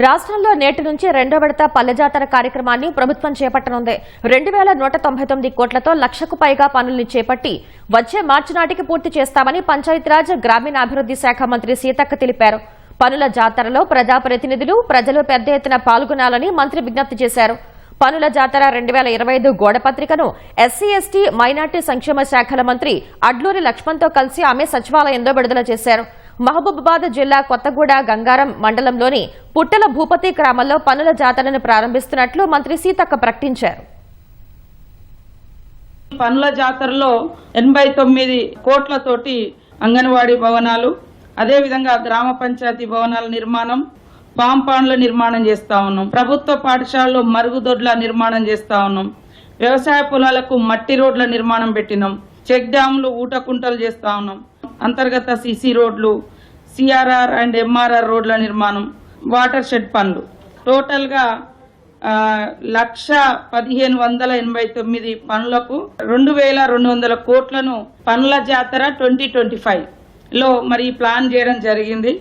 రాష్ట్రంలో నేటి నుంచి రెండో విడత పల్లె జాతర కార్యక్రమాన్ని ప్రభుత్వం చేపట్టనుంది. రెండు వేల నూట తొంభై తొమ్మిది కోట్లతో లక్షకు పైగా పనుల్ని చేపట్టి వచ్చే మార్చి నాటికి పూర్తి చేస్తామని పంచాయతీరాజ్ గ్రామీణాభివృద్ది శాఖ మంత్రి సీతక్క తెలిపారు. పనుల జాతరలో ప్రజాప్రతినిధులు ప్రజలు పెద్ద ఎత్తున పాల్గొనాలని మంత్రి విజ్ఞప్తి చేశారు. పనుల జాతర రెండు వేల ఇరవై ఐదు గోడపత్రికను ఎస్సీ ఎస్టీ మైనార్టీ సంక్షేమ శాఖల మంత్రి అడ్లూరి లక్ష్మణ్తో కలిసి ఆమె సచివాలయంలో విడుదల చేశారు. మహబూబాబాద్ జిల్లా కొత్తగూడ గంగారం మండలంలోని పుట్టల భూపతి గ్రామంలో పనుల జాతరను ప్రారంభిస్తున్నట్లు మంత్రి సీతక్క ప్రకటించారు. పనుల జాతరలో ఎనభై తొమ్మిది కోట్లతోటి అంగన్వాడీ భవనాలు అదేవిధంగా గ్రామ పంచాయతీ భవనాల నిర్మాణం పాంపాండ్ల నిర్మాణం చేస్తా ఉన్నాం. ప్రభుత్వ పాఠశాలలో మరుగుదొడ్ల నిర్మాణం చేస్తా ఉన్నాం. వ్యవసాయ పొలాలకు మట్టి రోడ్ల నిర్మాణం పెట్టినాం. చెక్ డ్యాములు ఊటకుంటలు చేస్తా ఉన్నాం. అంతర్గత సిసి రోడ్లు సిఆర్ఆర్ అండ్ ఎంఆర్ఆర్ రోడ్ల నిర్మాణం వాటర్ షెడ్ పనులు. టోటల్గా లక్ష పదిహేను వందల ఎనభై తొమ్మిది పనులకు రెండు వేల రెండు వందల కోట్లను పనుల జాతర ట్వంటీ ట్వంటీ ఫైవ్లో మరి ప్లాన్ చేయడం జరిగింది.